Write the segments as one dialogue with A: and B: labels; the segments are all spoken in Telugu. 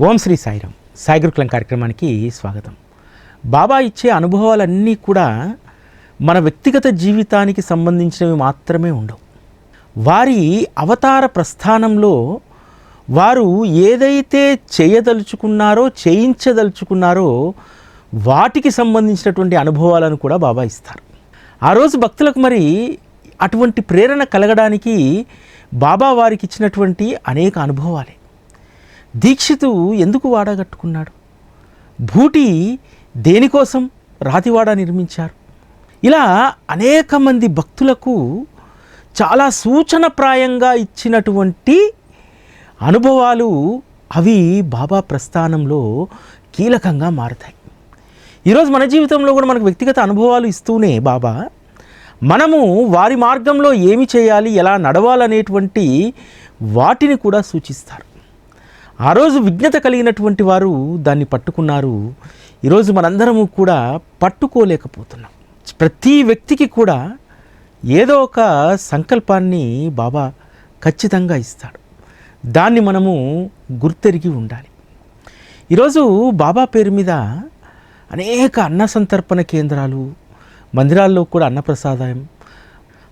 A: ఓం శ్రీ సాయిరం సాయి గురుకులం కార్యక్రమానికి స్వాగతం. బాబా ఇచ్చే అనుభవాలన్నీ కూడా మన వ్యక్తిగత జీవితానికి సంబంధించినవి మాత్రమే ఉండవు. వారి అవతార ప్రస్థానంలో వారు ఏదైతే చేయదలుచుకున్నారో చేయించదలుచుకున్నారో వాటికి సంబంధించినటువంటి అనుభవాలను కూడా బాబా ఇస్తారు. ఆ రోజు భక్తులకు మరి అటువంటి ప్రేరణ కలగడానికి బాబా వారికి ఇచ్చినటువంటి అనేక అనుభవాలే. దీక్షితు ఎందుకు వాడగట్టుకున్నాడు? భూటి దేనికోసం రాతివాడ నిర్మించారు? ఇలా అనేక మంది భక్తులకు చాలా సూచనప్రాయంగా ఇచ్చినటువంటి అనుభవాలు అవి బాబా ప్రస్థానంలో కీలకంగా మారుతాయి. ఈరోజు మన జీవితంలో కూడా మనకు వ్యక్తిగత అనుభవాలు ఇస్తూనే బాబా మనము వారి మార్గంలో ఏమి చేయాలి ఎలా నడవాలనేటువంటి వాటిని కూడా సూచిస్తారు. ఆ రోజు విజ్ఞత కలిగినటువంటి వారు దాన్ని పట్టుకున్నారు. ఈరోజు మనందరము కూడా పట్టుకోలేకపోతున్నాం. ప్రతి వ్యక్తికి కూడా ఏదో ఒక సంకల్పాన్ని బాబా ఖచ్చితంగా ఇస్తాడు. దాన్ని మనము గుర్తెరిగి ఉండాలి. ఈరోజు బాబా పేరు మీద అనేక అన్న సంతర్పణ కేంద్రాలు మందిరాల్లో కూడా అన్నప్రసాదాయం.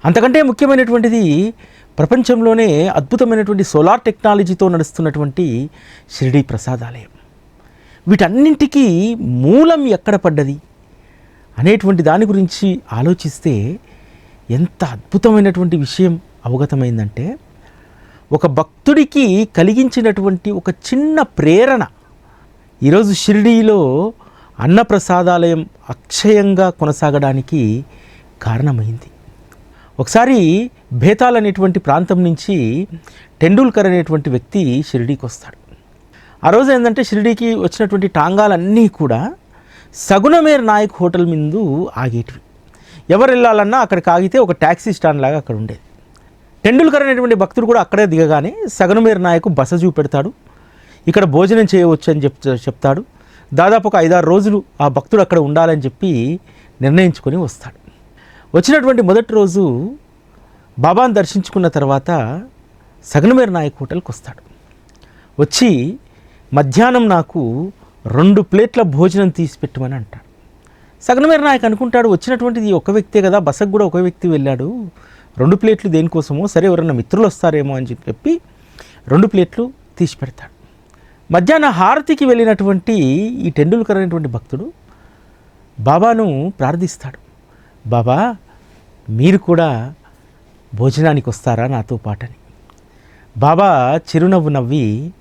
A: అంతకంటే ముఖ్యమైనటువంటిది ప్రపంచంలోనే అద్భుతమైనటువంటి సోలార్ టెక్నాలజీతో నడుస్తున్నటువంటి షిరిడి ప్రసాదాలయం. వీటన్నింటికీ మూలం ఎక్కడ పడ్డది? అనేటువంటి దాని గురించి ఆలోచిస్తే ఎంత అద్భుతమైనటువంటి విషయం అవగతమైందంటే ఒక భక్తుడికి కలిగించినటువంటి ఒక చిన్న ప్రేరణ ఈరోజు షిరిడీలో అన్నప్రసాదాలయం అక్షయంగా కొనసాగడానికి కారణమైంది. ఒకసారి బేతాల్ అనేటువంటి ప్రాంతం నుంచి టెండూల్కర్ అనేటువంటి వ్యక్తి షిరిడీకి వస్తాడు. ఆ రోజు ఏంటంటే షిరిడీకి వచ్చినటువంటి టాంగాలన్నీ కూడా సగుణమేర్ నాయక్ హోటల్ ముందు ఆగేటివి. ఎవరు వెళ్ళాలన్నా అక్కడికి ఆగితే ఒక ట్యాక్సీ స్టాండ్ లాగా అక్కడ ఉండేది. టెండూల్కర్ అనేటువంటి భక్తుడు కూడా అక్కడే దిగగానే సగనుమేర్ నాయకు బస చూపెడతాడు. ఇక్కడ భోజనం చేయవచ్చు అని చెప్ చెప్తాడు. దాదాపు ఒక ఐదారు రోజులు ఆ భక్తుడు అక్కడ ఉండాలని చెప్పి నిర్ణయించుకొని వస్తాడు. వచ్చినటువంటి మొదటి రోజు బాబాను దర్శించుకున్న తర్వాత సగనమేర నాయక్ హోటల్కి వస్తాడు. వచ్చి మధ్యాహ్నం నాకు రెండు ప్లేట్ల భోజనం తీసి పెట్టమని అంటాడు. సగనమేర నాయక్ అనుకుంటాడు వచ్చినటువంటిది ఒక వ్యక్తే కదా బసకు కూడా ఒక వ్యక్తి వెళ్ళాడు. రెండు ప్లేట్లు దేనికోసమో సరే ఎవరైనా మిత్రులు వస్తారేమో అని చెప్పి రెండు ప్లేట్లు తీసి పెడతాడు. మధ్యాహ్న హారతికి వెళ్ళినటువంటి ఈ టెండూల్కర్ అనేటువంటి భక్తుడు బాబాను ప్రార్థిస్తాడు. బాబా మీరు కూడా భోజనానికి వస్తారా నాతో పాటని? బాబా చిరునవ్వు నవ్వి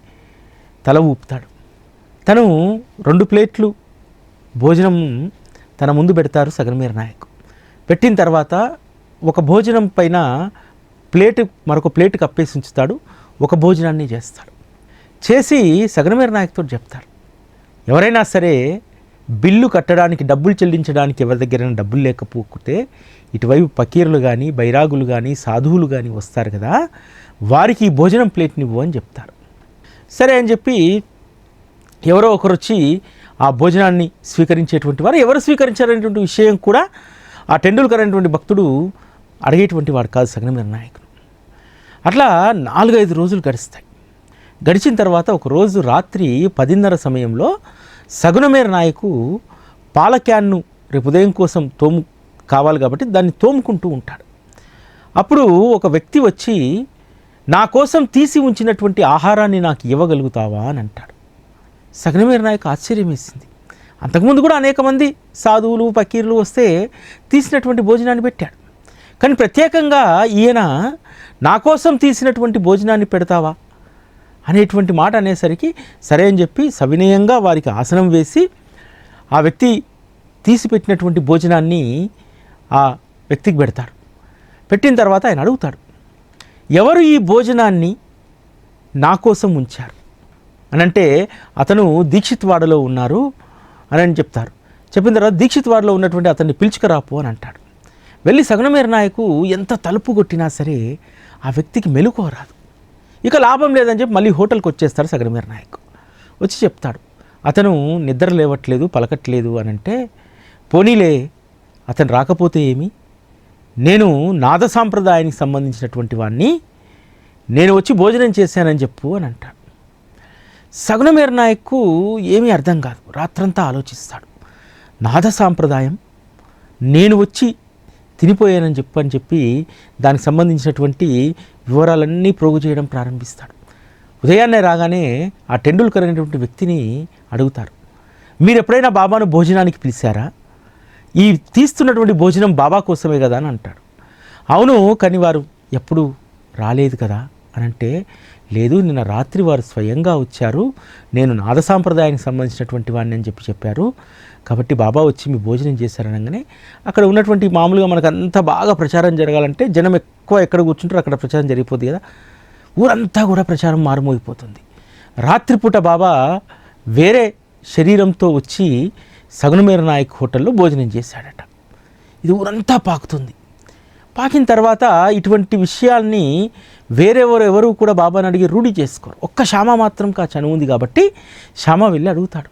A: తల ఊపుతాడు. తను రెండు ప్లేట్లు భోజనం తన ముందు పెడతారు సగన్మీర నాయక్. పెట్టిన తర్వాత ఒక భోజనం పైన ప్లేట్ మరొక ప్లేట్ కప్పేసి ఉంచుతాడు. ఒక భోజనాన్ని చేస్తాడు. చేసి సగనమీర నాయక్తో చెప్తారు ఎవరైనా సరే బిల్లు కట్టడానికి డబ్బులు చెల్లించడానికి ఎవరి దగ్గరైనా డబ్బులు లేకపోతే ఇటువైపు పకీరులు కానీ బైరాగులు కానీ సాధువులు కానీ వస్తారు కదా వారికి భోజనం భోజనం ప్లేట్నివ్వు అని చెప్తారు. సరే అని చెప్పి ఎవరో ఒకరు వచ్చి ఆ భోజనాన్ని స్వీకరించేటువంటి వారు ఎవరు స్వీకరించారనేటువంటి విషయం కూడా ఆ టెండూల్కర్ అనేటువంటి భక్తుడు అడిగేటువంటి వాడు కాదు సగనమైన నాయకుడు అట్లా నాలుగైదు రోజులు గడుస్తాయి. గడిచిన తర్వాత ఒకరోజు రాత్రి పదిన్నర సమయంలో సగునమేర నాయకు పాల క్యాన్ను రేపు ఉదయం కోసం తోము కావాలి కాబట్టి దాన్ని తోముకుంటూ ఉంటాడు. అప్పుడు ఒక వ్యక్తి వచ్చి నా కోసం తీసి ఉంచినటువంటి ఆహారాన్ని నాకు ఇవ్వగలుగుతావా? అని అంటాడు. సగనమేర నాయకు ఆశ్చర్యం వేసింది. అంతకుముందు కూడా అనేక మంది సాధువులు పకీర్లు వస్తే తీసినటువంటి భోజనాన్ని పెట్టాడు. కానీ ప్రత్యేకంగా ఈయన నా కోసం తీసినటువంటి భోజనాన్ని పెడతావా? అనేటువంటి మాట అనేసరికి సరే అని చెప్పి సవినయంగా వారికి ఆసనం వేసి ఆ వ్యక్తి తీసిపెట్టినటువంటి భోజనాన్ని ఆ వ్యక్తికి పెడతాడు పెట్టిన తర్వాత ఆయన అడుగుతాడు ఎవరు ఈ భోజనాన్ని నా కోసం ఉంచారు? అని అంటే అతను దీక్షిత్వాడలో ఉన్నారు అని అని చెప్తారు. చెప్పిన తర్వాత దీక్షిత్వాడలో ఉన్నటువంటి అతన్ని పిలుచుకురాపు అని అంటాడు. వెళ్ళి సగనమేర నాయకు ఎంత తలుపు కొట్టినా సరే ఆ వ్యక్తికి మెలుకోరాదు ఇక లాభం లేదని చెప్పి మళ్ళీ హోటల్కి వచ్చేస్తాడు సగనమేర నాయకు. వచ్చి చెప్తాడు అతను నిద్ర లేవట్లేదు పలకట్లేదు అని అంటే పోనీలే అతను రాకపోతే ఏమి? నేను నాద సాంప్రదాయానికి సంబంధించినటువంటి వాడిని నేను వచ్చి భోజనం చేశానని చెప్పు అని అంటాడు. సగుణమేర నాయక్కు ఏమీ అర్థం కాదు. రాత్రంతా ఆలోచిస్తాడు. నాద సాంప్రదాయం నేను వచ్చి తినిపోయానని చెప్పు అని చెప్పి దానికి సంబంధించినటువంటి వివరాలన్నీ ప్రోగు చేయడం ప్రారంభిస్తాడు. ఉదయాన్నే రాగానే ఆ టెండూల్కర్ అనేటువంటి వ్యక్తిని అడుగుతారు. మీరు ఎప్పుడైనా బాబాను భోజనానికి పిలిచారా? ఈ తీస్తున్నటువంటి భోజనం బాబా కోసమే కదా అని అంటాడు. అవును కానీ వారు ఎప్పుడు రాలేదు కదా అని అంటే లేదు నిన్న రాత్రి వారు స్వయంగా వచ్చారు. నేను నాద సాంప్రదాయానికి సంబంధించినటువంటి వాడిని అని చెప్పి చెప్పారు. కాబట్టి బాబా వచ్చి మీ భోజనం చేశారనగానే అక్కడ ఉన్నటువంటి మామూలుగా మనకు అంత బాగా ప్రచారం జరగాలంటే జనం ఎక్కువ ఎక్కడ కూర్చుంటారో అక్కడ ప్రచారం జరిగిపోతుంది కదా. ఊరంతా కూడా ప్రచారం మారుమోగిపోతుంది. రాత్రిపూట బాబా వేరే శరీరంతో వచ్చి సగుణమేర నాయక్ హోటల్లో భోజనం చేశాడట. ఇది ఊరంతా పాకుతుంది. పాకిన తర్వాత ఇటువంటి విషయాల్ని వేరెవరు ఎవరు కూడా బాబాని అడిగి రూఢి చేసుకోరు. ఒక్క శ్యామ మాత్రం కా చనువు ఉంది కాబట్టి శ్యామ వెళ్ళి అడుగుతాడు.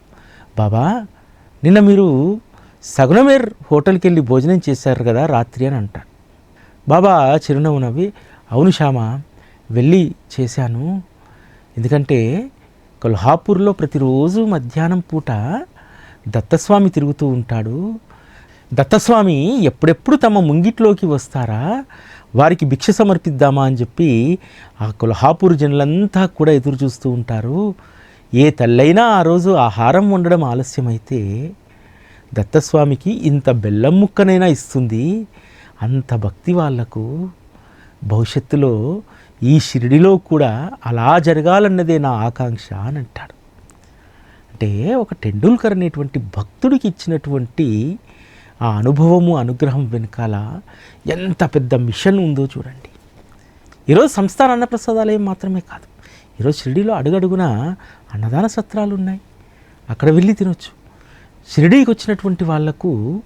A: బాబా నిన్న మీరు సగుణమేర్ హోటల్కి వెళ్ళి భోజనం చేశారు కదా రాత్రి అని అంటాడు. బాబా చిరునవ్వు నవ్వి అవును శ్యామ వెళ్ళి చేశాను. ఎందుకంటే కొల్హాపూర్లో ప్రతిరోజు మధ్యాహ్నం పూట దత్తస్వామి తిరుగుతూ ఉంటాడు. దత్తస్వామి ఎప్పుడెప్పుడు తమ ముంగిట్లోకి వస్తారా? వారికి భిక్ష సమర్పిద్దామా అని చెప్పి ఆ కొల్హాపూర్ జనులంతా కూడా ఎదురు చూస్తూ ఉంటారు. ఏ తల్లైనా ఆ రోజు ఆహారం వండడం ఆలస్యమైతే దత్తస్వామికి ఇంత బెల్లం ముక్కనైనా ఇస్తుంది. అంత భక్తి వాళ్ళకు. భవిష్యత్తులో ఈ షిరిడిలో కూడా అలా జరగాలన్నదే నా ఆకాంక్ష అని అంటాడు. అంటే ఒక టెండూల్కర్ అనేటువంటి భక్తుడికి ఇచ్చినటువంటి ఆ అనుభవము అనుగ్రహం వెనకాల ఎంత పెద్ద మిషన్ ఉందో చూడండి. ఈరోజు సంస్థాన అన్నప్రసాదాలయం మాత్రమే కాదు. ఈరోజు షిరిడీలో అడుగడుగున అన్నదాన సత్రాలు ఉన్నాయి. అక్కడ వెళ్ళి తినొచ్చు. షిరిడీకి వచ్చినటువంటి వాళ్ళకు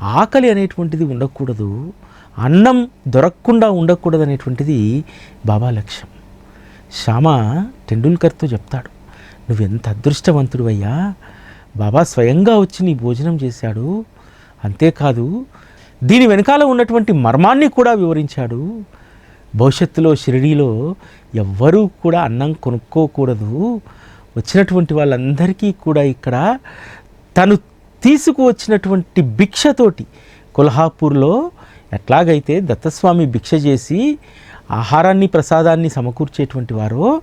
A: ఆకలి అనేటువంటిది ఉండకూడదు. అన్నం దొరకకుండా ఉండకూడదు అనేటువంటిది బాబా లక్ష్యం. శ్యామ టెండూల్కర్తో చెప్తాడు. నువ్వు ఎంత అదృష్టవంతుడు అయ్యా బాబా స్వయంగా వచ్చి నీ భోజనం చేశాడు. అంతేకాదు దీని వెనకాల ఉన్నటువంటి మర్మాన్ని కూడా వివరించాడు. భవిష్యత్తులో షిరిడీలో ఎవ్వరూ కూడా అన్నం కొనుక్కోకూడదు. వచ్చినటువంటి వాళ్ళందరికీ కూడా ఇక్కడ తను తీసుకువచ్చినటువంటి భిక్షతోటి కొల్హాపూర్లో ఎట్లాగైతే దత్తస్వామి భిక్ష చేసి ఆహారాన్ని ప్రసాదాన్ని సమకూర్చేటువంటి వారో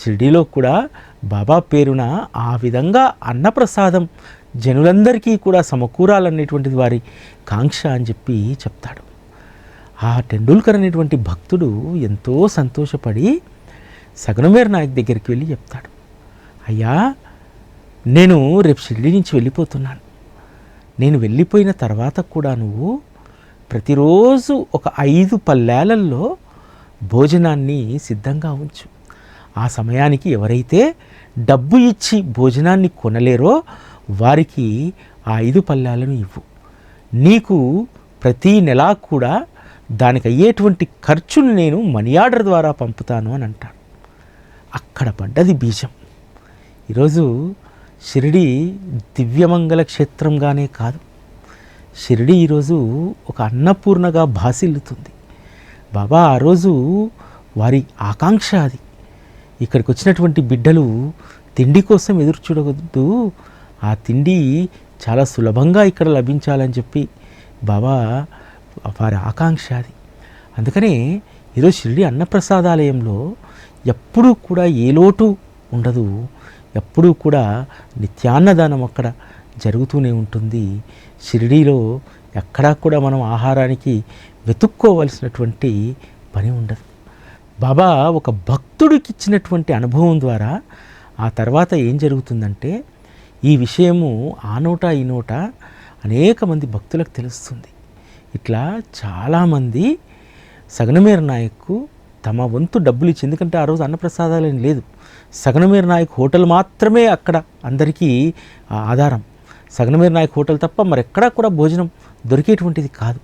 A: షిరిడీలో కూడా బాబా పేరున ఆ విధంగా అన్నప్రసాదం జనులందరికీ కూడా సమకూరాలనేటువంటిది వారి కాంక్ష అని చెప్పి చెప్తాడు. ఆ టెండూల్కర్ అనేటువంటి భక్తుడు ఎంతో సంతోషపడి సగనమేర్ నాయక్ దగ్గరికి వెళ్ళి చెప్తాడు. అయ్యా నేను రేపు షిరిడి నుంచి వెళ్ళిపోతున్నాను. నేను వెళ్ళిపోయిన తర్వాత కూడా నువ్వు ప్రతిరోజు ఒక ఐదు పల్లెలల్లో భోజనాన్ని సిద్ధంగా ఉంచు. ఆ సమయానికి ఎవరైతే డబ్బు ఇచ్చి భోజనాన్ని కొనలేరో వారికి ఆ ఐదు పల్లాలను ఇవ్వు. నీకు ప్రతి నెలా కూడా దానికి అయ్యేటువంటి ఖర్చును నేను మనీ ఆర్డర్ ద్వారా పంపుతాను అని అంటాడు. అక్కడ పడ్డది బీజం. ఈరోజు షిరిడి దివ్యమంగళ క్షేత్రంగానే కాదు. షిరిడి ఈరోజు ఒక అన్నపూర్ణగా భాసిల్లుతుంది. బాబా ఆ రోజు వారి ఆకాంక్ష అది. ఇక్కడికి వచ్చినటువంటి బిడ్డలు తిండి కోసం ఎదురు చూడవద్దు. ఆ తిండి చాలా సులభంగా ఇక్కడ లభించాలని చెప్పి బాబా వారి ఆకాంక్ష అది. అందుకనే ఈరోజు షిరిడి అన్నప్రసాదాలయంలో ఎప్పుడూ కూడా ఏ లోటు ఉండదు. ఎప్పుడూ కూడా నిత్యాన్నదానం అక్కడ జరుగుతూనే ఉంటుంది. షిరిడీలో ఎక్కడా కూడా మనం ఆహారానికి వెతుక్కోవలసినటువంటి పని ఉండదు. బాబా ఒక భక్తుడికి ఇచ్చినటువంటి అనుభవం ద్వారా ఆ తర్వాత ఏం జరుగుతుందంటే ఈ విషయము ఆ నోట ఈ నోట అనేక మంది భక్తులకు తెలుస్తుంది. ఇట్లా చాలామంది సగనమేర నాయక్కు తమ వంతు డబ్బులు ఇచ్చి ఎందుకంటే ఆ రోజు అన్నప్రసాదాలు ఏం లేదు. సగనమేర నాయక్ హోటల్ మాత్రమే అక్కడ అందరికీ ఆధారం. సగనమేర నాయక్ హోటల్ తప్ప మరెక్కడా కూడా భోజనం దొరికేటువంటిది కాదు.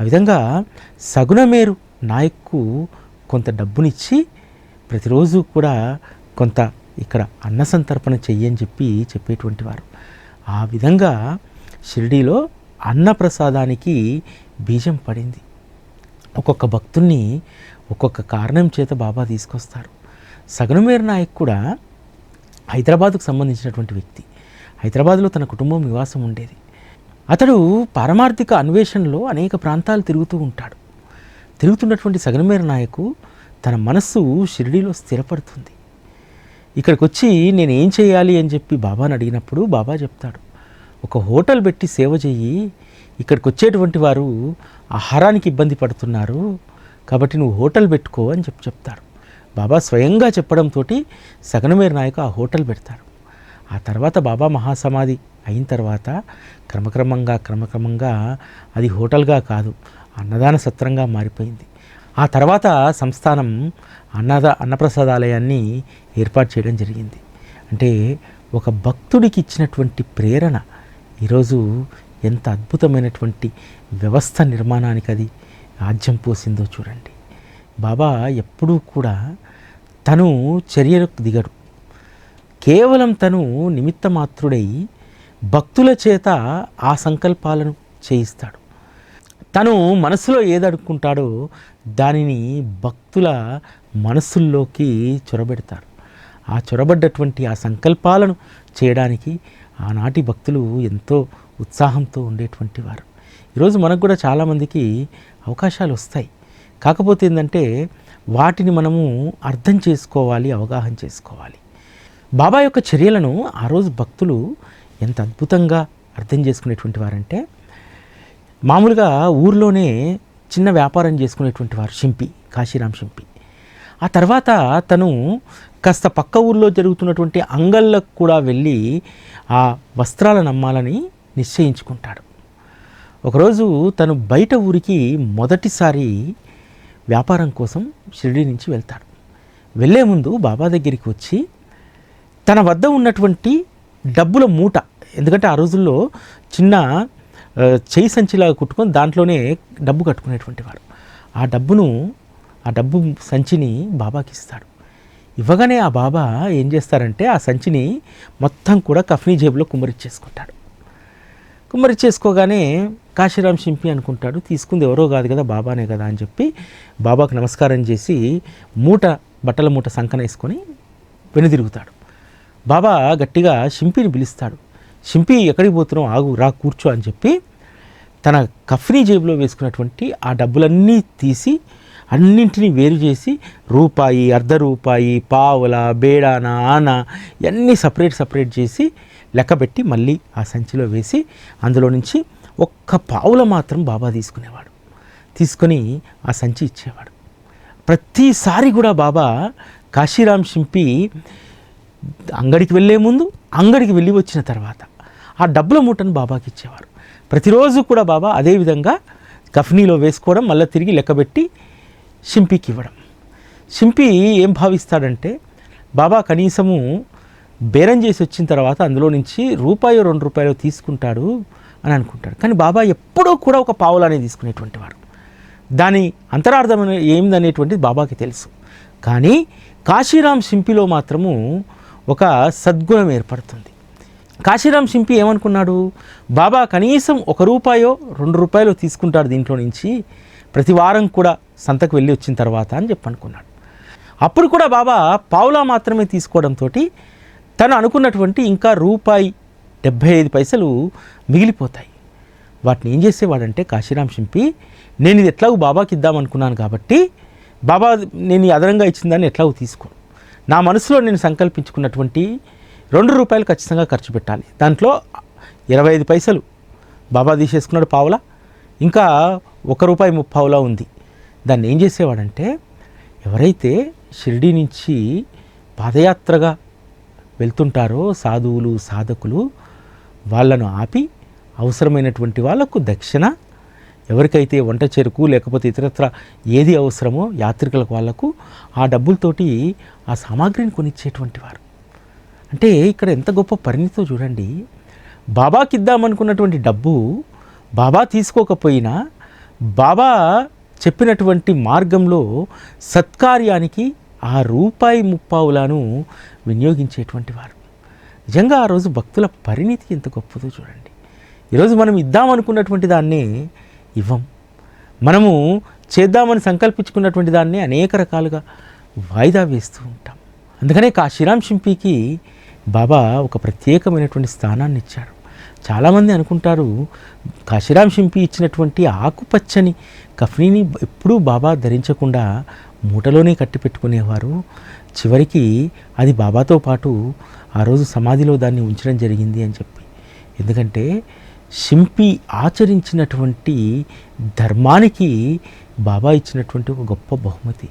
A: ఆ విధంగా సగుణమేరు నాయక్కు కొంత డబ్బునిచ్చి ప్రతిరోజు కూడా కొంత ఇక్కడ అన్న సంతర్పణ చెయ్యని చెప్పి చెప్పేటువంటి వారు. ఆ విధంగా షిరిడీలో అన్నప్రసాదానికి బీజం పడింది. ఒక్కొక్క భక్తుణ్ణి ఒక్కొక్క కారణం చేత బాబా తీసుకొస్తారు. సగనమేరు నాయక్ కూడా హైదరాబాద్కు సంబంధించినటువంటి వ్యక్తి. హైదరాబాద్లో తన కుటుంబం నివాసం ఉండేది. అతడు పారమార్థిక అన్వేషణలో అనేక ప్రాంతాలు తిరుగుతూ ఉంటాడు. తిరుగుతున్నటువంటి సగనమేర నాయకు తన మనస్సు షిరిడీలో స్థిరపడుతుంది. ఇక్కడికి వచ్చి నేను ఏం చేయాలి అని చెప్పి బాబాని అడిగినప్పుడు బాబా చెప్తాడు ఒక హోటల్ పెట్టి సేవ చెయ్యి ఇక్కడికి వచ్చేటువంటి వారు ఆహారానికి ఇబ్బంది పడుతున్నారు కాబట్టి నువ్వు హోటల్ పెట్టుకో అని చెప్పి చెప్తాడు. బాబా స్వయంగా చెప్పడంతో సగనమేర నాయకు ఆ హోటల్ పెడతారు ఆ తర్వాత బాబా మహాసమాధి అయిన తర్వాత క్రమక్రమంగా క్రమక్రమంగా అది హోటల్గా కాదు అన్నదాన సత్రంగా మారిపోయింది. ఆ తర్వాత సంస్థానం అన్నద అన్నప్రసాదాలయాన్ని ఏర్పాటు చేయడం జరిగింది. అంటే ఒక భక్తుడికి ఇచ్చినటువంటి ప్రేరణ ఈరోజు ఎంత అద్భుతమైనటువంటి వ్యవస్థ నిర్మాణానికి అది ఆజ్యం పోసిందో చూడండి. బాబా ఎప్పుడూ కూడా తను చర్యలకు దిగడు. కేవలం తను నిమిత్త మాత్రుడై భక్తుల చేత ఆ సంకల్పాలను చేయిస్తాడు. తను మనసులో ఏదడుకుంటాడో దానిని భక్తుల మనసుల్లోకి చొరబెడతారు ఆ చొరబడ్డటువంటి ఆ సంకల్పాలను చేయడానికి ఆనాటి భక్తులు ఎంతో ఉత్సాహంతో ఉండేటువంటి వారు. ఈరోజు మనకు కూడా చాలామందికి అవకాశాలు వస్తాయి. కాకపోతే ఏంటంటే వాటిని మనము అర్థం చేసుకోవాలి అవగాహన చేసుకోవాలి. బాబా యొక్క చర్యలను ఆ రోజు భక్తులు ఎంత అద్భుతంగా అర్థం చేసుకునేటువంటి వారంటే మామూలుగా ఊర్లోనే చిన్న వ్యాపారం చేసుకునేటువంటి వారు షింపి కాశీరామ్ షింపి ఆ తర్వాత తను కాస్త పక్క ఊర్లో జరుగుతున్నటువంటి అంగళ్ళకు కూడా వెళ్ళి ఆ వస్త్రాలను అమ్మాలని నిశ్చయించుకుంటాడు. ఒకరోజు తను బయట ఊరికి మొదటిసారి వ్యాపారం కోసం షిరిడి నుంచి వెళ్తాడు. వెళ్ళే ముందు బాబా దగ్గరికి వచ్చి తన వద్ద ఉన్నటువంటి డబ్బుల మూట ఎందుకంటే ఆ రోజుల్లో చిన్న చేయి సంచిలాగా కుట్టుకొని దాంట్లోనే డబ్బు కట్టుకునేటువంటి వాడు. ఆ డబ్బును ఆ డబ్బు సంచిని బాబాకి ఇస్తాడు. ఇవ్వగానే ఆ బాబా ఏం చేస్తారంటే ఆ సంచిని మొత్తం కూడా కఫ్నీ జేబులో కుమ్మరిచ్చేసుకుంటాడు కుమ్మరిచ్చేసుకోగానే కాశీరామ్ షింపి అనుకుంటాడు తీసుకుంది ఎవరో కాదు కదా బాబానే కదా అని చెప్పి బాబాకు నమస్కారం చేసి మూట బట్టల మూట సంకన వేసుకొని వెనుదిరుగుతాడు. బాబా గట్టిగా షింపిని పిలుస్తాడు. సింపి ఎక్కడికి పోతున్నాం ఆగు రా కూర్చో అని చెప్పి తన కఫ్నీ జేబులో వేసుకున్నటువంటి ఆ డబ్బులన్నీ తీసి అన్నింటినీ వేరు చేసి రూపాయి అర్ధ రూపాయి పావుల బేడాన ఆన ఇవన్నీ సపరేట్ సపరేట్ చేసి లెక్కబెట్టి మళ్ళీ ఆ సంచిలో వేసి అందులో నుంచి ఒక్క పావుల మాత్రం బాబా తీసుకునేవాడు. తీసుకొని ఆ సంచి ఇచ్చేవాడు. ప్రతిసారి కూడా బాబా కాశీరామ్ షింపి అంగడికి వెళ్ళే ముందు అంగడికి వెళ్ళి వచ్చిన తర్వాత ఆ డబ్బుల మూటను బాబాకి ఇచ్చేవారు. ప్రతిరోజు కూడా బాబా అదేవిధంగా కఫ్నీలో వేసుకోవడం మళ్ళీ తిరిగి లెక్కబెట్టి షింపికి ఇవ్వడం. షింపి ఏం భావిస్తాడంటే బాబా కనీసము బేరం చేసి వచ్చిన తర్వాత అందులో నుంచి రూపాయో రెండు రూపాయలు తీసుకుంటాడు అని అనుకుంటాడు. కానీ బాబా ఎప్పుడూ కూడా ఒక పావులానే తీసుకునేటువంటి వాడు. దాని అంతరార్థం అనే- ఏందనేటువంటిది బాబాకి తెలుసు. కానీ కాశీరామ్ సింపిలో మాత్రము ఒక సద్గుణం ఏర్పడుతుంది. కాశీరాం సింపి ఏమనుకున్నాడు? బాబా కనీసం ఒక రూపాయో రెండు రూపాయలు తీసుకుంటాడు దీంట్లో నుంచి. ప్రతి వారం కూడా సంతకు వెళ్ళి వచ్చిన తర్వాత అని చెప్పి అనుకున్నాడు అప్పుడు కూడా బాబా పావులా మాత్రమే తీసుకోవడంతో తను అనుకున్నటువంటి ఇంకా రూపాయి డెబ్భై ఐదు పైసలు మిగిలిపోతాయి. వాటిని ఏం చేసేవాడంటే కాశీరాం సింపి నేను ఇది ఎట్లాగో బాబాకి ఇద్దామనుకున్నాను కాబట్టి బాబా నేను అదనంగా ఇచ్చిందని ఎట్లాగో తీసుకోను. నా మనసులో నేను సంకల్పించుకున్నటువంటి రెండు రూపాయలు ఖచ్చితంగా ఖర్చు పెట్టాలి. దాంట్లో ఇరవై ఐదు పైసలు బాబా తీసేసుకున్నాడు పావులా ఇంకా ఒక రూపాయి ముప్పావులా ఉంది. దాన్ని ఏం చేసేవాడంటే ఎవరైతే షిరిడి నుంచి పాదయాత్రగా వెళ్తుంటారో సాధువులు సాధకులు వాళ్ళను ఆపి అవసరమైనటువంటి వాళ్ళకు దక్షిణ ఎవరికైతే వంట చెరుకు లేకపోతే ఇతరత్ర ఏది అవసరమో యాత్రికులకు వాళ్ళకు ఆ డబ్బులతోటి ఆ సామాగ్రిని కొనిచ్చేటువంటి వారు. అంటే ఇక్కడ ఎంత గొప్ప పరిణితో చూడండి. బాబాకి ఇద్దామనుకున్నటువంటి డబ్బు బాబా తీసుకోకపోయినా బాబా చెప్పినటువంటి మార్గంలో సత్కార్యానికి ఆ రూపాయి ముప్పావులను వినియోగించేటువంటి వారు. నిజంగా ఆ రోజు భక్తుల పరిణితి ఎంత గొప్పదో చూడండి. ఈరోజు మనం ఇద్దామనుకున్నటువంటి దాన్ని ఇవ్వం. మనము చేద్దామని సంకల్పించుకున్నటువంటి దాన్ని అనేక రకాలుగా వాయిదా వేస్తూ ఉంటాం. అందుకనే కాశీరామ్ షింపీకి బాబా ఒక ప్రత్యేకమైనటువంటి స్థానాన్ని ఇచ్చాడు చాలామంది అనుకుంటారు కాశీరామ్ షింపి ఇచ్చినటువంటి ఆకుపచ్చని కఫ్నీని ఎప్పుడూ బాబా ధరించకుండా మూటలోనే కట్టి పెట్టుకునేవారు. చివరికి అది బాబాతో పాటు ఆ రోజు సమాధిలో దాన్ని ఉంచడం జరిగింది అని చెప్పి. ఎందుకంటే శింపి ఆచరించినటువంటి ధర్మానికి బాబా ఇచ్చినటువంటి ఒక గొప్ప బహుమతి.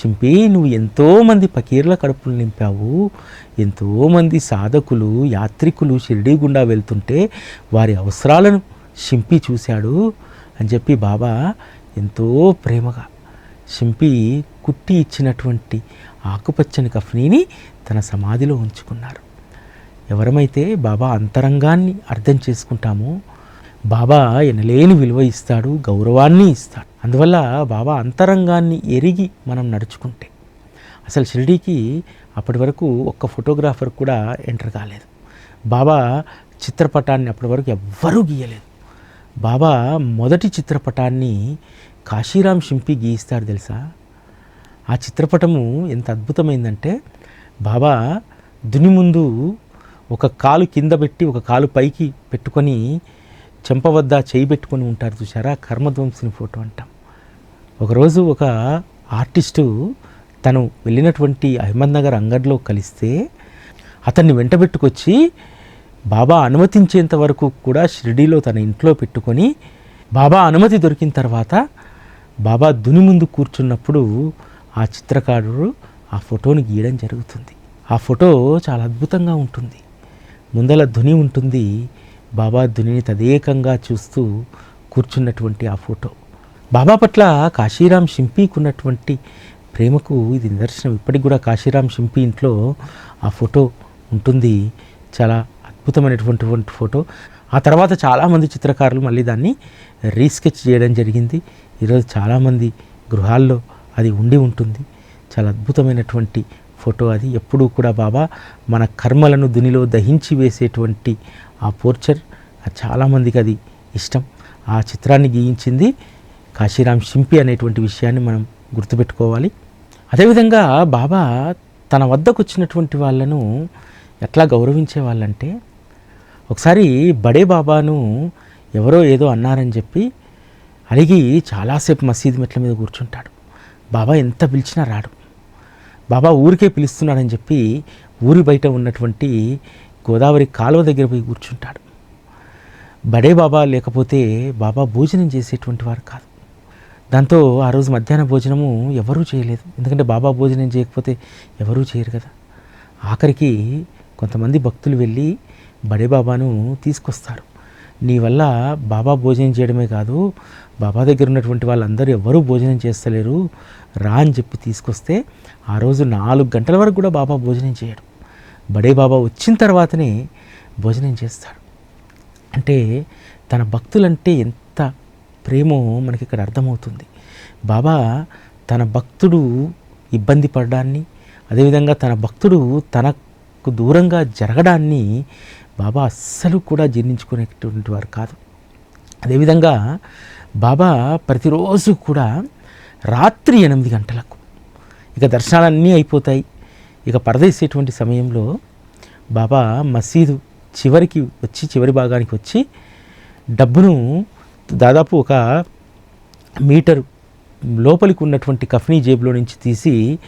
A: షింపి నువ్వు ఎంతోమంది పకీర్ల కడుపులు నింపావు. ఎంతోమంది సాధకులు యాత్రికులు షిరిడీ గుండా వెళ్తుంటే వారి అవసరాలను షింపి చూశాడు అని చెప్పి బాబా ఎంతో ప్రేమగా శింపి కుట్టి ఇచ్చినటువంటి ఆకుపచ్చని కఫ్నీని తన సమాధిలో ఉంచుకున్నారు. ఎవరమైతే బాబా అంతరంగాన్ని అర్థం చేసుకుంటామో బాబా ఎనలేని విలువ ఇస్తాడు గౌరవాన్ని ఇస్తాడు. అందువల్ల బాబా అంతరంగాన్ని ఎరిగి మనం నడుచుకుంటే అసలు షిరిడీకి అప్పటి వరకు ఒక్క ఫోటోగ్రాఫర్ కూడా ఎంటర్ కాలేదు. బాబా చిత్రపటాన్ని అప్పటి వరకు ఎవ్వరూ గీయలేదు. బాబా మొదటి చిత్రపటాన్ని కాశీరాం షింపి గీయిస్తాడు తెలుసా? ఆ చిత్రపటము ఎంత అద్భుతమైందంటే బాబా దుని ముందు ఒక కాలు కింద పెట్టి ఒక కాలు పైకి పెట్టుకొని చెంప వద్ద చేయి పెట్టుకొని ఉంటారు చూసారా కర్మధ్వంసుని ఫోటో అంటాం. ఒకరోజు ఒక ఆర్టిస్టు తను వెళ్ళినటువంటి అహ్మద్నగర్ అంగడిలో కలిస్తే అతన్ని వెంటబెట్టుకొచ్చి బాబా అనుమతించేంత వరకు కూడా షిరిడీలో తన ఇంట్లో పెట్టుకొని బాబా అనుమతి దొరికిన తర్వాత బాబా దుని ముందు కూర్చున్నప్పుడు ఆ చిత్రకారుడు ఆ ఫోటోని గీయడం జరుగుతుంది. ఆ ఫోటో చాలా అద్భుతంగా ఉంటుంది. ముందల ధుని ఉంటుంది. బాబా ధునిని తదేకంగా చూస్తూ కూర్చున్నటువంటి ఆ ఫోటో. బాబా పట్ల కాశీరాం షింపీకి ఉన్నటువంటి ప్రేమకు ఇది నిదర్శనం. ఇప్పటికి కూడా కాశీరాం షింపి ఇంట్లో ఆ ఫోటో ఉంటుంది. చాలా అద్భుతమైనటువంటి ఫోటో. ఆ తర్వాత చాలామంది చిత్రకారులు మళ్ళీ దాన్ని రీస్కెచ్ చేయడం జరిగింది. ఈరోజు చాలామంది గృహాల్లో అది ఉండి ఉంటుంది. చాలా అద్భుతమైనటువంటి ఫోటో అది. ఎప్పుడూ కూడా బాబా మన కర్మలను దునిలో దహించి వేసేటువంటి ఆ పోర్చర్ చాలామందికి అది ఇష్టం. ఆ చిత్రాన్ని గీయించింది కాశీరామ్ షింపి అనేటువంటి విషయాన్ని మనం గుర్తుపెట్టుకోవాలి. అదేవిధంగా బాబా తన వద్దకు వచ్చినటువంటి వాళ్ళను ఎట్లా గౌరవించే వాళ్ళంటే ఒకసారి బడే బాబాను ఎవరో ఏదో అన్నారని చెప్పి అడిగి చాలాసేపు మసీదు మెట్ల మీద కూర్చుంటాడు. బాబా ఎంత పిలిచినా రాడు. బాబా ఊరికే పిలుస్తున్నాడని చెప్పి ఊరి బయట ఉన్నటువంటి గోదావరి కాలువ దగ్గర పోయి కూర్చుంటాడు. బడే బాబా లేకపోతే బాబా భోజనం చేసేటువంటి వారు కాదు. దాంతో ఆ రోజు మధ్యాహ్న భోజనము ఎవరూ చేయలేదు. ఎందుకంటే బాబా భోజనం చేయకపోతే ఎవరూ చేయరు కదా. ఆఖరికి కొంతమంది భక్తులు వెళ్ళి బడే బాబాను తీసుకొస్తారు. నీ వల్ల బాబా భోజనం చేయడమే కాదు బాబా దగ్గర ఉన్నటువంటి వాళ్ళందరూ ఎవరూ భోజనం చేస్తలేరు. రా అని చెప్పి తీసుకొస్తే ఆ రోజు నాలుగు గంటల వరకు కూడా బాబా భోజనం చేయడు. బడే బాబా వచ్చిన తర్వాతనే భోజనం చేస్తాడు. అంటే తన భక్తులంటే ఎంత ప్రేమో మనకి ఇక్కడ అర్థమవుతుంది. బాబా తన భక్తుడు ఇబ్బంది పడడాన్ని అదేవిధంగా తన భక్తుడు తనకు దూరంగా జరగడాన్ని బాబా అస్సలు కూడా జీర్ణించుకునేటువంటి వారు కాదు. అదేవిధంగా బాబా ప్రతిరోజు కూడా రాత్రి ఎనిమిది గంటలకు ఇక దర్శనాలన్నీ అయిపోతాయి. ఇక పరదేసేటువంటి సమయంలో బాబా మసీదు చివరికి వచ్చి చివరి భాగానికి వచ్చి డబ్బును దాదాపు ఒక మీటరు లోపలికి ఉన్నటువంటి కఫ్నీ జేబులో నుంచి తీసి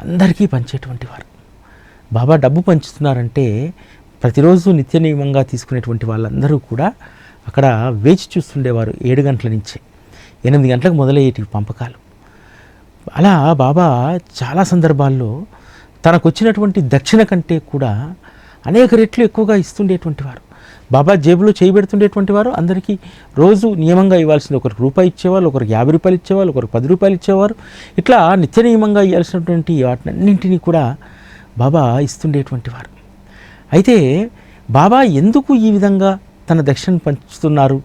A: అందరికీ పంచేటువంటి వారు. బాబా డబ్బు పంచుతున్నారంటే ప్రతిరోజు నిత్య నియమంగా తీసుకునేటువంటి వాళ్ళందరూ కూడా అక్కడ వేచి చూస్తుండేవారు ఏడు గంటల నుంచి. ఎనిమిది గంటలకు మొదలయ్యేటి పంపకాలు. అలా బాబా చాలా సందర్భాల్లో తనకు వచ్చినటువంటి దక్షిణ కంటే కూడా అనేక రెట్లు ఎక్కువగా ఇస్తుండేటువంటి వారు బాబా జేబులో చేయబెడుతుండేటువంటి వారు అందరికీ రోజు నియమంగా ఇవ్వాల్సింది ఒకరికి రూపాయి ఇచ్చేవాళ్ళు ఒకరికి యాభై రూపాయలు ఇచ్చేవాళ్ళు ఒకరికి పది రూపాయలు ఇచ్చేవారు. ఇట్లా నిత్య నియమంగా ఇవ్వాల్సినటువంటి వాటినన్నింటినీ కూడా బాబా ఇస్తుండేటువంటి వారు అయితే బాబా ఎందుకు ఈ విధంగా తన దక్షిణ పంచుతున్నారు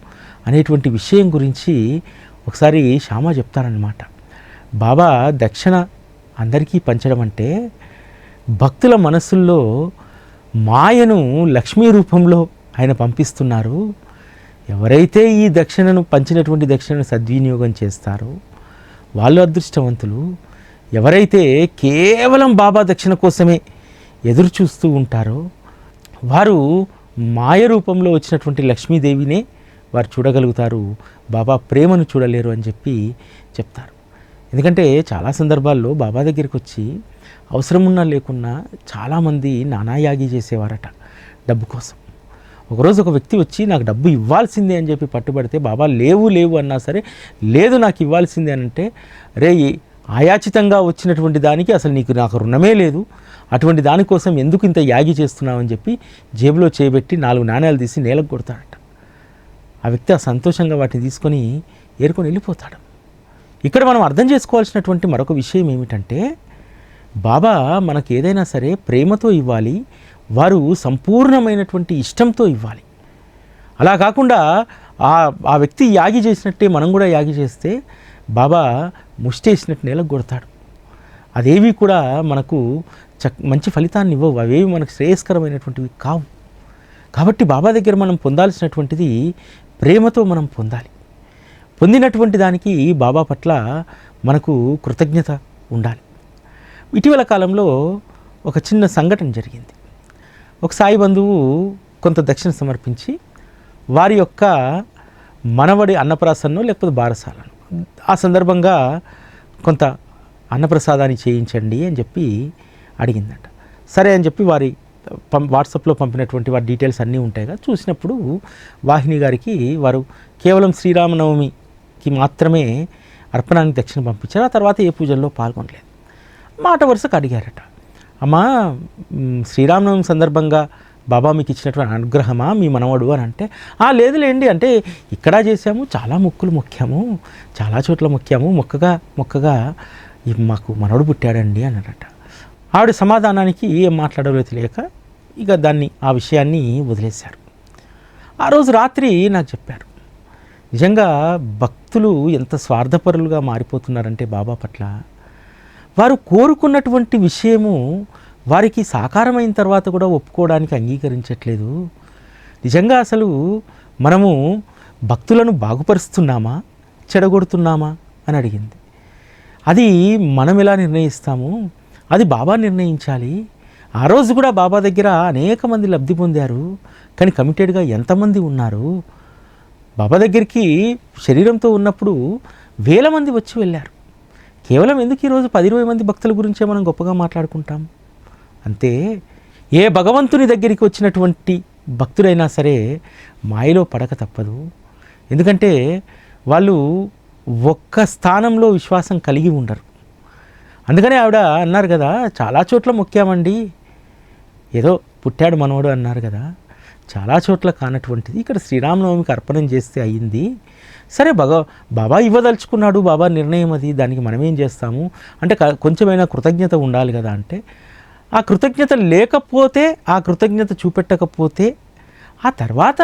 A: అనేటువంటి విషయం గురించి ఒకసారి శ్యామ చెప్తారనమాట బాబా దక్షిణ అందరికీ పంచడం అంటే భక్తుల మనసుల్లో మాయను లక్ష్మీ రూపంలో ఆయన పంపిస్తున్నారు. ఎవరైతే ఈ దక్షిణను పంచినటువంటి దక్షిణను సద్వినియోగం చేస్తారో వాళ్ళు అదృష్టవంతులు. ఎవరైతే కేవలం బాబా దక్షిణ కోసమే ఎదురు చూస్తూ ఉంటారో వారు మాయ రూపంలో వచ్చినటువంటి లక్ష్మీదేవినే వారు చూడగలుగుతారు. బాబా ప్రేమను చూడలేరు అని చెప్పి చెప్తారు. ఎందుకంటే చాలా సందర్భాల్లో బాబా దగ్గరికి వచ్చి అవసరం ఉన్నా లేకున్నా చాలామంది నానాయాగి చేసేవారట డబ్బు కోసం. ఒకరోజు ఒక వ్యక్తి వచ్చి నాకు డబ్బు ఇవ్వాల్సిందే అని చెప్పి పట్టుబడితే బాబా లేవు లేవు అన్నా సరే లేదు నాకు ఇవ్వాల్సిందే అని అంటే రే ఆయాచితంగా వచ్చినటువంటి దానికి అసలు నీకు నాకు రుణమే లేదు. అటువంటి దానికోసం ఎందుకు ఇంత యాగి చేస్తున్నావు అని చెప్పి జేబులో చేయబెట్టి నాలుగు నాణ్యాలు తీసి నేలకు కొడతాడట. ఆ వ్యక్తి ఆ సంతోషంగా వాటిని తీసుకొని ఏరుకొని వెళ్ళిపోతాడు. ఇక్కడ మనం అర్థం చేసుకోవాల్సినటువంటి మరొక విషయం ఏమిటంటే బాబా మనకు ఏదైనా సరే ప్రేమతో ఇవ్వాలి వారు సంపూర్ణమైనటువంటి ఇష్టంతో ఇవ్వాలి. అలా కాకుండా ఆ ఆ వ్యక్తి యాగి చేసినట్టే మనం కూడా యాగి చేస్తే బాబా ముష్టేసినట్టు నేలకు కొడతాడు. అదేవి కూడా మనకు చ మంచి ఫలితాన్ని ఇవ్వవు. అవేవి మనకు శ్రేయస్కరమైనటువంటివి కావు. కాబట్టి బాబా దగ్గర మనం పొందాల్సినటువంటిది ప్రేమతో మనం పొందాలి. పొందినటువంటి దానికి బాబా పట్ల మనకు కృతజ్ఞత ఉండాలి. ఇటీవల కాలంలో ఒక చిన్న సంఘటన జరిగింది. ఒక సాయి బంధువు కొంత దక్షిణ సమర్పించి వారి యొక్క మనవడి అన్నప్రాసన్నో లేకపోతే బారసాలను ఆ సందర్భంగా కొంత అన్నప్రసాదాన్ని చేయించండి అని చెప్పి అడిగిందట. సరే అని చెప్పి వారి పం వాట్సాప్లో పంపినటువంటి వారి డీటెయిల్స్ అన్నీ ఉంటాయి కదా చూసినప్పుడు వాహిని గారికి వారు కేవలం శ్రీరామనవమికి మాత్రమే అర్పణానికి దక్షిణ పంపించారు. ఆ తర్వాత ఏ పూజల్లో పాల్గొనలేదు. మాట వరుసకు అడిగారట. అమ్మా శ్రీరామనవమి సందర్భంగా బాబా మీకు ఇచ్చినటువంటి అనుగ్రహమా మీ మనవడు అని అంటే "ఆ, లేదులేండి. అంటే ఇక్కడ చేసాము చాలా మొక్కులు మొక్కాము చాలా చోట్ల మొక్కాము మొక్కగా మొక్కగా మాకు మనవడు పుట్టాడండి అన్నాడట. ఆవిడ సమాధానానికి ఏం మాట్లాడలో తెలియక ఇక దాన్ని ఆ విషయాన్ని వదిలేశారు. ఆ రోజు రాత్రి నాకు చెప్పారు. నిజంగా భక్తులు ఎంత స్వార్థపరులుగా మారిపోతున్నారంటే బాబా పట్ల వారు కోరుకున్నటువంటి విషయము వారికి సాకారమైన తర్వాత కూడా ఒప్పుకోవడానికి అంగీకరించట్లేదు. నిజంగా అసలు మనము భక్తులను బాగుపరుస్తున్నామా చెడగొడుతున్నామా అని అడిగింది. అది మనం ఎలా నిర్ణయిస్తాము? అది బాబా నిర్ణయించాలి. ఆ రోజు కూడా బాబా దగ్గర అనేక మంది లబ్ధి పొందారు. కానీ కమిటెడ్గా ఎంతమంది ఉన్నారు? బాబా దగ్గరికి శరీరంతో ఉన్నప్పుడు వేల మంది వచ్చి వెళ్ళారు. కేవలం ఎందుకు ఈరోజు పది ఇరవై మంది భక్తుల గురించే మనం గొప్పగా మాట్లాడుకుంటాం? అంతే ఏ భగవంతుని దగ్గరికి వచ్చినటువంటి భక్తుడైనా సరే మాయలో పడక తప్పదు. ఎందుకంటే వాళ్ళు ఒక్క స్థానంలో విశ్వాసం కలిగి ఉండరు. అందుకనే ఆవిడ అన్నారు కదా చాలా చోట్ల మొక్కామండి. ఏదో పుట్టాడు మనవడు అన్నారు కదా చాలా చోట్ల కానటువంటిది. ఇక్కడ శ్రీరామనవమికి అర్పణం చేస్తే అయ్యింది. సరే బాగా బాబా ఇవ్వదలుచుకున్నాడు బాబా నిర్ణయం అది దానికి మనం ఏం చేస్తాము? అంటే కొంచెమైనా కృతజ్ఞత ఉండాలి కదా అంటే ఆ కృతజ్ఞత లేకపోతే ఆ కృతజ్ఞత చూపెట్టకపోతే ఆ తర్వాత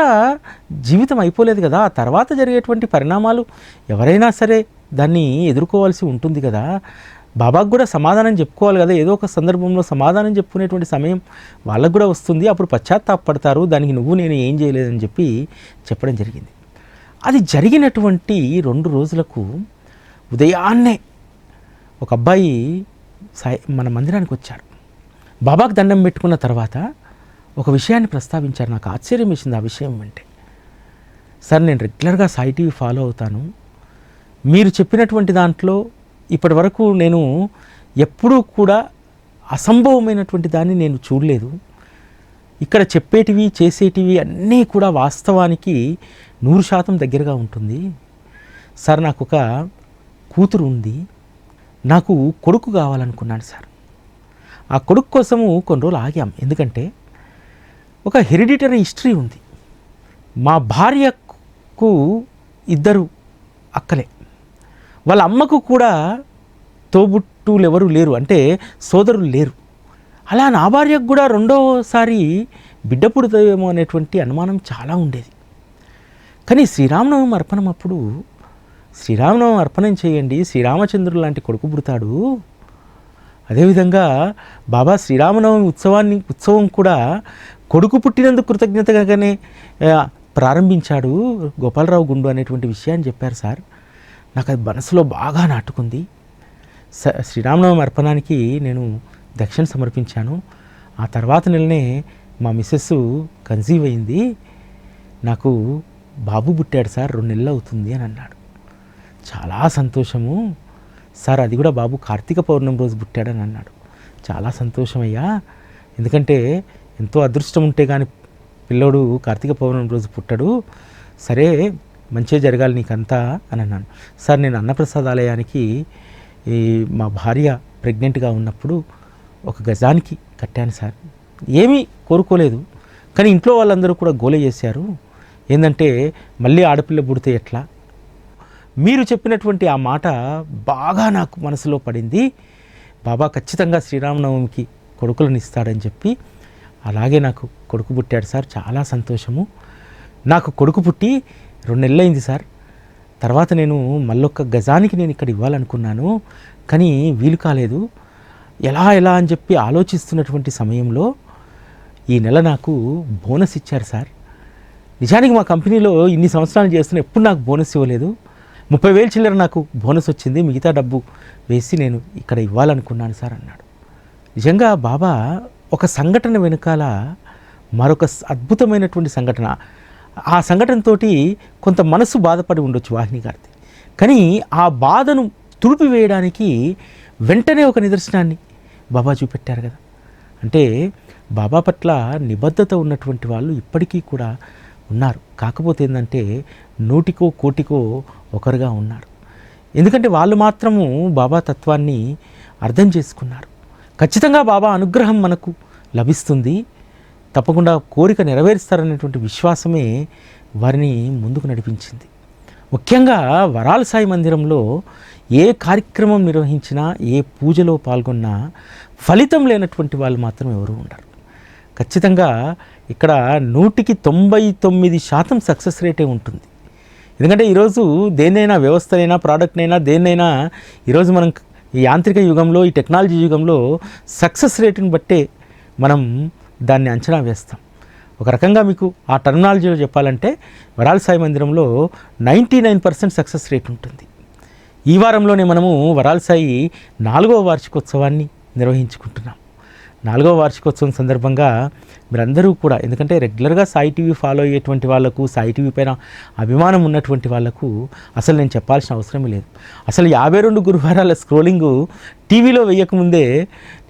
A: జీవితం అయిపోలేదు కదా ఆ తర్వాత జరిగేటువంటి పరిణామాలు ఎవరైనా సరే దాన్ని ఎదుర్కోవాల్సి ఉంటుంది కదా. బాబాకు కూడా సమాధానం చెప్పుకోవాలి కదా ఏదో ఒక సందర్భంలో సమాధానం చెప్పుకునేటువంటి సమయం వాళ్ళకు కూడా వస్తుంది. అప్పుడు పశ్చాత్తాపడతారు దానికి నువ్వు నేను ఏం చేయలేదని చెప్పి చెప్పడం జరిగింది. అది జరిగినటువంటి రెండు రోజులకు ఉదయాన్నే ఒక అబ్బాయి సాయి మన మందిరానికి వచ్చాడు. బాబాకు దండం పెట్టుకున్న తర్వాత ఒక విషయాన్ని ప్రస్తావించారు. నాకు ఆశ్చర్యం వేసింది ఆ విషయం అంటే సార్ నేను రెగ్యులర్గా సాయి టీవీ ఫాలో అవుతాను. మీరు చెప్పినటువంటి దాంట్లో ఇప్పటి వరకు నేను ఎప్పుడూ కూడా అసంభవమైనటువంటి దాన్ని నేను చూడలేదు. ఇక్కడ చెప్పేటివి చేసేటివి అన్నీ కూడా వాస్తవానికి నూరు శాతం దగ్గరగా ఉంటుంది. సార్ నాకు ఒక కూతురు ఉంది. నాకు కొడుకు కావాలనుకున్నాను సార్. ఆ కొడుకు కోసము కొన్ని రోజులు ఆగాం. ఎందుకంటే ఒక హెరిడిటరీ హిస్టరీ ఉంది. మా భార్యకు ఇద్దరు అక్కలే. వాళ్ళ అమ్మకు కూడా తోబుట్టులు ఎవరు లేరు అంటే సోదరులు లేరు. అలా నా భార్యకు కూడా రెండోసారి బిడ్డ పుడుతుందేమో అనేటువంటి అనుమానం చాలా ఉండేది. కానీ శ్రీరామనవమి అర్పణం అప్పుడు శ్రీరామనవమి అర్పణం చేయండి శ్రీరామచంద్రుడు లాంటి కొడుకు పుడతాడు. అదేవిధంగా బాబా శ్రీరామనవమి ఉత్సవాన్ని ఉత్సవం కూడా కొడుకు పుట్టినందుకు కృతజ్ఞతగానే ప్రారంభించాడు గోపాలరావు గుండు అనేటువంటి విషయాన్ని చెప్పారు సార్. నాకు అది మనసులో బాగా నాటుకుంది. స శ్రీరామనవమి అర్పణానికి నేను దక్షిణ సమర్పించాను. ఆ తర్వాత నెలనే మా మిస్సెస్ కన్సీవ్ అయింది. నాకు బాబు పుట్టాడు సార్ రెండు నెలలు అవుతుంది అని అన్నాడు. చాలా సంతోషము. సార్ అది కూడా బాబు కార్తీక పౌర్ణమి రోజు పుట్టాడని అన్నాడు. చాలా సంతోషమయ్యా. ఎందుకంటే ఎంతో అదృష్టం ఉంటే కానీ పిల్లోడు కార్తీక పౌర్ణమి రోజు పుట్టడు. సరే మంచిగా జరగాలి నీకంతా అని అన్నాను. సార్ నేను అన్నప్రసాదాలయానికి ఈ మా భార్య ప్రెగ్నెంట్గా ఉన్నప్పుడు ఒక గజానికి కట్టాను సార్. ఏమీ కోరుకోలేదు. కానీ ఇంట్లో వాళ్ళందరూ కూడా గోల చేశారు. ఏంటంటే మళ్ళీ ఆడపిల్ల పుడితే ఎట్లా? మీరు చెప్పినటువంటి ఆ మాట బాగా నాకు మనసులో పడింది. బాబా ఖచ్చితంగా శ్రీరామనవమికి కొడుకులను ఇస్తాడని చెప్పి అలాగే నాకు కొడుకు పుట్టాడు సార్. చాలా సంతోషము. నాకు కొడుకు పుట్టి రెండు నెలలైంది సార్. తర్వాత నేను మళ్ళొక్క గజానికి నేను ఇక్కడ ఇవ్వాలనుకున్నాను. కానీ వీలు కాలేదు. ఎలా ఎలా అని చెప్పి ఆలోచిస్తున్నటువంటి సమయంలో ఈ నెల నాకు బోనస్ ఇచ్చారు సార్. నిజానికి మా కంపెనీలో ఇన్ని సంవత్సరాలు చేస్తున్న ఎప్పుడు నాకు బోనస్ ఇవ్వలేదు. ముప్పై వేలు చిల్లర నాకు బోనస్ వచ్చింది. మిగతా డబ్బు వేసి నేను ఇక్కడ ఇవ్వాలనుకున్నాను సార్ అన్నాడు. నిజంగా బాబా ఒక సంఘటన వెనుకాల మరొక అద్భుతమైనటువంటి సంఘటన. ఆ సంఘటనతోటి కొంత మనసు బాధపడి ఉండొచ్చు వాహిని గారిది. కానీ ఆ బాధను తుడిపివేయడానికి వెంటనే ఒక నిదర్శనాన్ని బాబా చూపెట్టారు కదా. అంటే బాబా పట్ల నిబద్ధత ఉన్నటువంటి వాళ్ళు ఇప్పటికీ కూడా ఉన్నారు. కాకపోతే ఏంటంటే నూటికో కోటికో ఒకరుగా ఉన్నారు. ఎందుకంటే వాళ్ళు మాత్రము బాబా తత్వాన్ని అర్థం చేసుకున్నారు. ఖచ్చితంగా బాబా అనుగ్రహం మనకు లభిస్తుంది. తప్పకుండా కోరిక నెరవేరుస్తారనేటువంటి విశ్వాసమే వారిని ముందుకు నడిపించింది. ముఖ్యంగా వరాల సాయి మందిరంలో ఏ కార్యక్రమం నిర్వహించినా ఏ పూజలో పాల్గొన్నా ఫలితం లేనటువంటి వాళ్ళు మాత్రం ఎవరు ఉండరు. ఖచ్చితంగా ఇక్కడ నూటికి తొంభై తొమ్మిది శాతం సక్సెస్ రేటే ఉంటుంది. ఎందుకంటే ఈరోజు దేన్నైనా వ్యవస్థనైనా ప్రోడక్ట్నైనా దేన్నైనా ఈరోజు మనం ఈ యాంత్రిక యుగంలో ఈ టెక్నాలజీ యుగంలో సక్సెస్ రేటుని బట్టే మనం దాన్ని అంచనా వేస్తాం. ఒక రకంగా మీకు ఆ టర్మినాలజీలో చెప్పాలంటే వరాల సాయి మందిరంలో ninety nine percent success rate ఉంటుంది. ఈ వారంలోనే మనము వరాల సాయి నాలుగవ వార్షికోత్సవాన్ని నిర్వహించుకుంటున్నాం. నాలుగవ వార్షికోత్సవం సందర్భంగా మీరందరూ కూడా ఎందుకంటే రెగ్యులర్గా సాయి టీవీ ఫాలో అయ్యేటువంటి వాళ్ళకు సాయి టీవీ పైన అభిమానం ఉన్నటువంటి వాళ్ళకు అసలు నేను చెప్పాల్సిన అవసరమే లేదు. అసలు యాభై రెండు గురువారాల స్క్రోలింగ్ టీవీలో వేయకముందే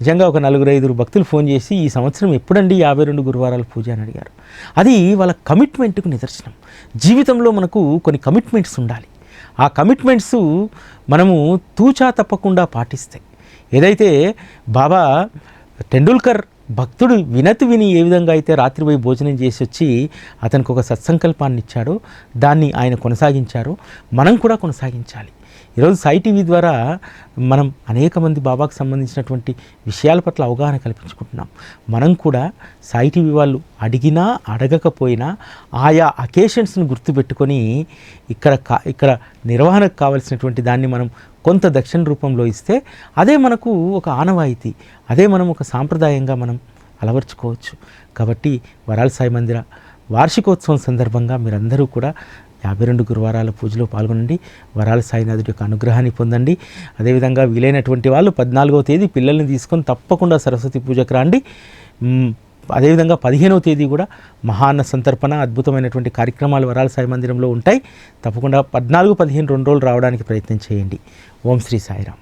A: నిజంగా ఒక నలుగురు ఐదుగురు భక్తులు ఫోన్ చేసి ఈ సంవత్సరం ఎప్పుడండి యాభై రెండు గురువారాల పూజ? అని అడిగారు. అది వాళ్ళ కమిట్మెంట్కు నిదర్శనం. జీవితంలో మనకు కొన్ని కమిట్మెంట్స్ ఉండాలి. ఆ కమిట్మెంట్స్ మనము తూచా తప్పకుండా పాటిస్తాయి ఏదైతే బాబా టెండూల్కర్ భక్తుడు వినతి విని ఏ విధంగా అయితే రాత్రిపోయి భోజనం చేసి వచ్చి అతనికి ఒక సత్సంకల్పాన్ని ఇచ్చాడో దాన్ని ఆయన కొనసాగించారు. మనం కూడా కొనసాగించాలి. ఈరోజు సై టీవీ ద్వారా మనం అనేక మంది బాబాకు సంబంధించినటువంటి విషయాల పట్ల అవగాహన కల్పించుకుంటున్నాం. మనం కూడా సాయి టీవీ వాళ్ళు అడిగినా అడగకపోయినా ఆయా అకేషన్స్ని గుర్తుపెట్టుకొని ఇక్కడ కా ఇక్కడ నిర్వహణకు కావలసినటువంటి దాన్ని మనం కొంత దక్షిణ రూపంలో ఇస్తే అదే మనకు ఒక ఆనవాయితీ అదే మనం ఒక సాంప్రదాయంగా మనం అలవర్చుకోవచ్చు. కాబట్టి వరాల సాయి మందిర వార్షికోత్సవం సందర్భంగా మీరందరూ కూడా యాభై రెండు గురువారాల పూజలో పాల్గొనండి. వరాల సాయినాథుడి యొక్క అనుగ్రహాన్ని పొందండి. అదేవిధంగా వీలైనటువంటి వాళ్ళు పద్నాలుగవ తేదీ పిల్లల్ని తీసుకొని తప్పకుండా సరస్వతి పూజకు రండి. అదేవిధంగా పదిహేనవ తేదీ కూడా మహాన్న సంతర్పణ అద్భుతమైనటువంటి కార్యక్రమాలు వరాల సాయి మందిరంలో ఉంటాయి. తప్పకుండా పద్నాలుగు పదిహేను రెండు రోజులు రావడానికి ప్రయత్నం చేయండి. ఓం శ్రీ సాయిరామ్.